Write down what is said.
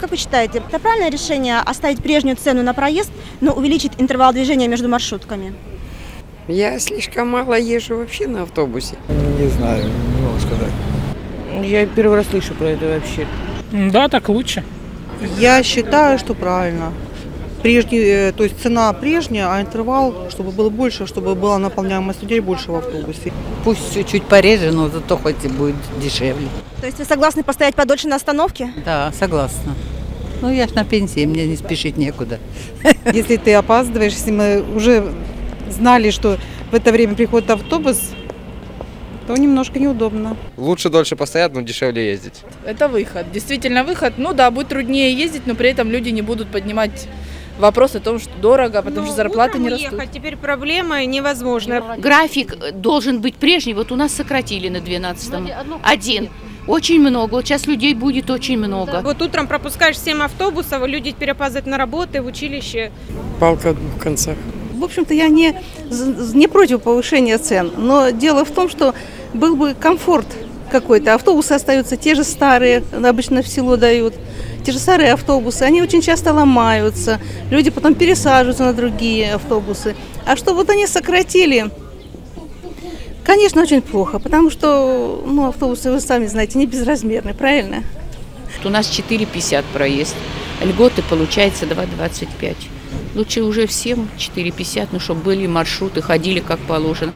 Как вы считаете, это правильное решение оставить прежнюю цену на проезд, но увеличить интервал движения между маршрутками? Я слишком мало езжу вообще на автобусе. Не знаю, не могу сказать. Я первый раз слышу про это вообще. Да, так лучше. Я считаю, что правильно. Прежний, э, то есть цена прежняя, а интервал, чтобы было больше, чтобы была наполняемость людей больше в автобусе. Пусть чуть-чуть пореже, но зато хоть и будет дешевле. То есть вы согласны постоять подольше на остановке? Да, согласна. Ну, я ж на пенсии, мне не спешить некуда. Если ты опаздываешь, если мы уже знали, что в это время приходит автобус, то немножко неудобно. Лучше дольше постоять, но дешевле ездить. Это выход. Действительно выход. Ну да, будет труднее ездить, но при этом люди не будут поднимать вопрос о том, что дорого, потому что зарплаты не растут. Ехать. Теперь проблема невозможно. График должен быть прежний. Вот у нас сократили на 12-м. Один. Очень много. Вот сейчас людей будет очень много. Вот утром пропускаешь 7 автобусов, люди теперь опаздывают на работы, в училище. Палка двух концах. В общем-то, я не, не против повышения цен, но дело в том, что был бы комфорт какой-то. Автобусы остаются те же старые, обычно в село дают. Те же старые автобусы, они очень часто ломаются. Люди потом пересаживаются на другие автобусы. А что вот они сократили, конечно, очень плохо, потому что ну, автобусы, вы сами знаете, не безразмерные, правильно? У нас 4,50 проезд. Льготы получается 2,25. Лучше уже всем 4,50, ну, чтобы были маршруты, ходили как положено.